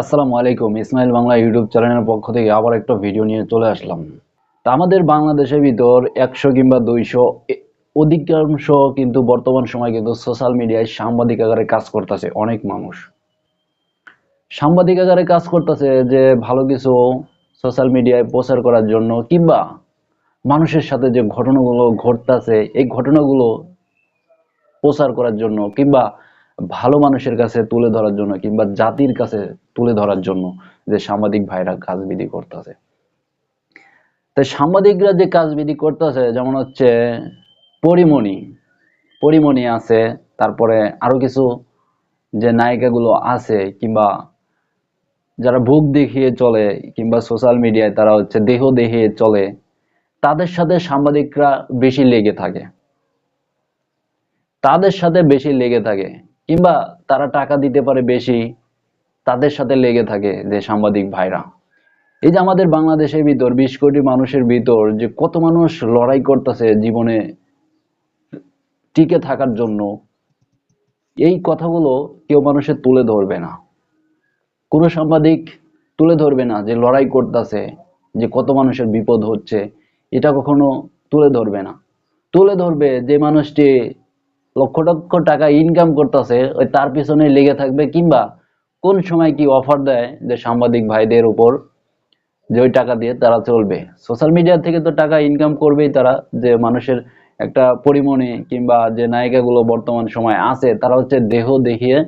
আসসালামু আলাইকুম, ইসমাইল বাংলা ইউটিউব চ্যানেলের পক্ষ থেকে আবার একটা ভিডিও নিয়ে চলে আসলাম। তা আমাদের বাংলাদেশের ভিতর একশো কিংবা দুইশো অধিকাংশ কিন্তু বর্তমান সময় কিন্তু সোশ্যাল মিডিয়ায় সাংবাদিক আকারে কাজ করতেছে, অনেক মানুষ। সাংবাদিক আকারে কাজ করতেছে যে ভালো কিছু সোশ্যাল মিডিয়ায় প্রচার করার জন্য কিংবা মানুষের সাথে যে ঘটনাগুলো ঘটতেছে, এই ঘটনাগুলো প্রচার করার জন্য কিংবা ভালো মানুষের কাছে তুলে ধরার জন্য কিংবা জাতির কাছে তুলে ধরার জন্য যে সাংবাদিক ভাইরা কাজবিধি করতেছে। তো সাংবাদিকরা যে কাজবিধি করতেছে, যেমন হচ্ছে পরিমণি পরিমণি আছে, তারপরে আরও কিছু যে নায়িকাগুলো আছে কিংবা যারা বুক দেখিয়ে চলে কিংবা সোশ্যাল মিডিয়ায় তারা হচ্ছে দেহ দেখিয়ে চলে, তাদের সাথে সাংবাদিকরা বেশি লেগে থাকে। তাদের সাথে বেশি লেগে থাকে। কিংবা তারা টাকা দিতে পারে বেশি, তাদের সাথে লেগে থাকে যে সাংবাদিক ভাইরা। এই যে আমাদের বাংলাদেশের ভিতর, বিশ কোটি মানুষের ভিতর যে কত মানুষ লড়াই করতেছে জীবনে টিকে থাকার জন্য, এই কথাগুলো কেউ মানুষের তুলে ধরবে না। কোনো সাংবাদিক তুলে ধরবে না যে লড়াই করতেছে, যে কত মানুষের বিপদ হচ্ছে, এটা কখনো তুলে ধরবে না। তুলে ধরবে যে মানুষটি লক্ষ লক্ষ টাকা ইনকাম করতেছে, ওই তার পিছনে লেগে থাকবে কিংবা কোন সময় কি অফার দেয় যে সাংবাদিক ভাইদের উপর যে ওই টাকা দিয়ে তারা চলবে। সোশ্যাল মিডিয়া থেকে তো টাকা ইনকাম করবেই তারা, যে মানুষের একটা পরিমণি কিংবা যে নায়িকাগুলো বর্তমান সময় আছে, তারা হচ্ছে দেহ দেখিয়ে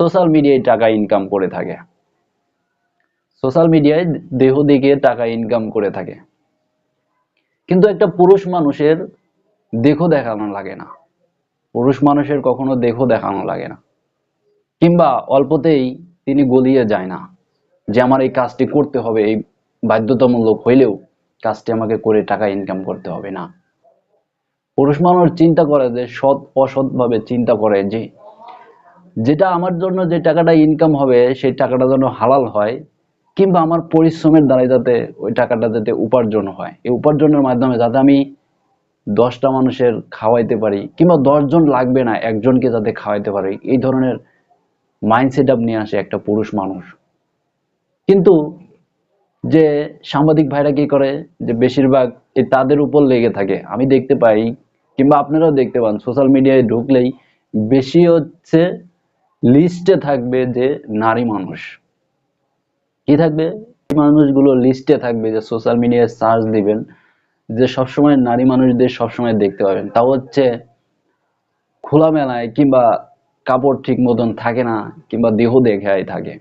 সোশ্যাল মিডিয়ায় টাকা ইনকাম করে থাকে। সোশ্যাল মিডিয়ায় দেহ দেখিয়ে টাকা ইনকাম করে থাকে। কিন্তু একটা পুরুষ মানুষের দেহ দেখানো লাগে না। পুরুষ মানুষের কখনো দেহ দেখানো লাগে না। কিংবা অল্পতেই তিনি গলিয়ে যায় না যে আমার এই কাজটি করতে হবে, এই বাধ্যতামূলক হইলেও কাজটি আমাকে করে টাকা ইনকাম করতে হবে না। পুরুষ মানুষ চিন্তা করে যে সৎ অসৎ ভাবে চিন্তা করে যে যেটা আমার জন্য যে টাকাটা ইনকাম হবে সেই টাকাটা যেন হালাল হয়, কিংবা আমার পরিশ্রমের দ্বারাই যাতে ওই টাকাটা যাতে উপার্জন হয়। এই উপার্জনের মাধ্যমে যাতে আমি দশটা মানুষের খাওয়াইতে পারি, কিংবা দশজন লাগবে না, একজনকে যাতে খাওয়াইতে পারি, এই ধরনের মাইন্ড সেট আপ নিয়ে আসে একটা পুরুষ মানুষ। কিন্তু যে সাংবাদিক ভাইরা কি করে, যে বেশিরভাগ এই তাদের উপর লেগে থাকে। আমি দেখতে পাই, কিংবা আপনারাও দেখতে পান সোশ্যাল মিডিয়ায় ঢুকলেই বেশি হচ্ছে লিস্টে থাকবে যে নারী মানুষ। কি থাকবে? মানুষগুলো লিস্টে থাকবে যে সোশ্যাল মিডিয়ায় সার্চ দিবেন। যে সবসময় নারী মানুষদের সবসময় দেখতে পাবেন। তাও হচ্ছে খোলা মেলায় কিংবা কাপড় ঠিক মতন থাকে না, কিংবা দেহ দেখায় থাকে।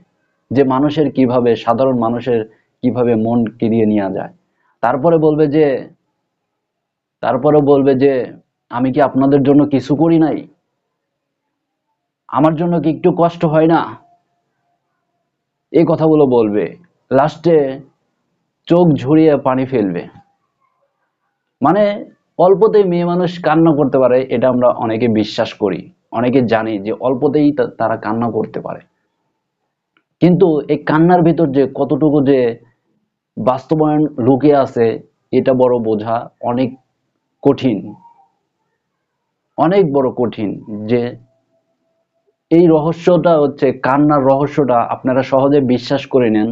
যে মানুষের কীভাবে, সাধারণ মানুষের কীভাবে মন কিরিয়ে নেওয়া যায়। তারপরে বলবে যে তারপরে বলবে যে, আমি কি আপনাদের জন্য কিছু করি নাই? আমার জন্য কি একটু কষ্ট হয় না? এই কথাগুলো বলবে। লাস্টে চোখ ঝরিয়ে পানি ফেলবে। মানে অল্পতেই মেয়ে মানুষ কান্না করতে পারে, এটা আমরা অনেকে বিশ্বাস করি। অনেকে জানি যে অল্পতেই তারা কান্না করতে পারে। কিন্তু এই কান্নার ভিতর যে কতটুকু যে বাস্তবায়ন লুকিয়ে আছে, এটা বড় বোঝা অনেক কঠিন। অনেক বড় কঠিন যে এই রহস্যটা হচ্ছে, কান্নার রহস্যটা আপনারা সহজে বিশ্বাস করে নেন।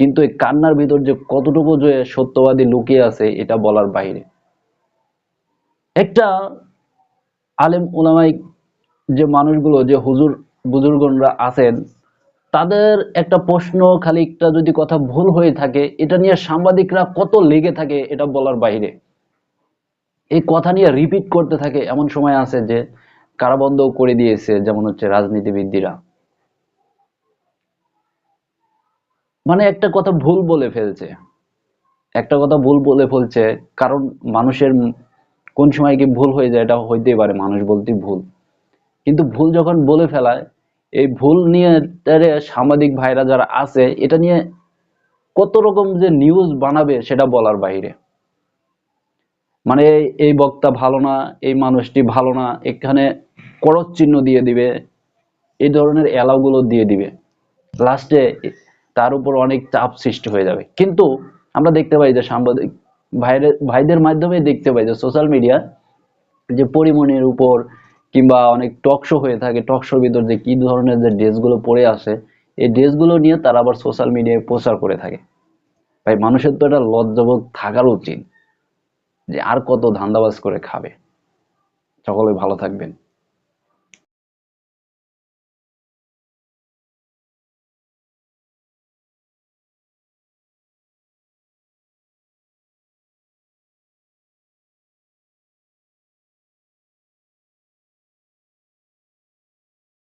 কিন্তু এই কান্নার ভিতর যে কতটুকু যে সত্যবাদী লুকিয়ে আছে, এটা বলার বাইরে একটা আলেম ওলামাই যে মানুষগুলো, যে হুজুর বুজুর্গনরা আছেন, তাদের একটা প্রশ্ন খানিকটা যদি কথা ভুল হয়ে থাকে, এটা নিয়ে সাংবাদিকরা কত লেগে থাকে, এটা বলার বাইরে এই কথা নিয়ে রিপিট করতে থাকে, এমন সময় আছে যে কারাবন্ধ করে দিয়েছে যেমন হচ্ছে রাজনীতিবিদরা। মানে একটা কথা ভুল বলে ফেলছে। একটা কথা ভুল বলে ফেলছে, কারণ মানুষের কোন সময় কি ভুল হয়ে যায়, এটা হইতেই পারে, মানুষ বলতে ভুল। কিন্তু ভুল যখন বলে ফেলায়, এই ভুল নিয়ে সাংবাদিক ভাইরা যারা আছে, এটা নিয়ে কত রকম যে নিউজ বানাবে সেটা বলার বাইরে মানে এই- বক্তা ভালো না, এই মানুষটি ভালো না, এখানে করজ চিহ্ন দিয়ে দিবে, এই ধরনের এলাওগুলো দিয়ে দিবে। লাস্টে তার উপর অনেক চাপ সৃষ্টি হয়ে যাবে। কিন্তু আমরা দেখতে পাই যে সাংবাদিক ভাইদের ভাইদের মাধ্যমে দেখতে পাই যে সোশ্যাল মিডিয়া যে পরিমণির উপর কিংবা অনেক টক শো হয়ে থাকে টক শোর ভিতর যে কি ধরনের যে ড্রেসগুলো পরে আসে, এই ড্রেসগুলো নিয়ে তারা আবার সোশ্যাল মিডিয়ায় প্রচার করে থাকে। ভাই, মানুষের তো একটা লজ্জাবোধ থাকার উচিত যে আর কত ধান্দাবাজ করে খাবে। সকলে ভালো থাকবেন।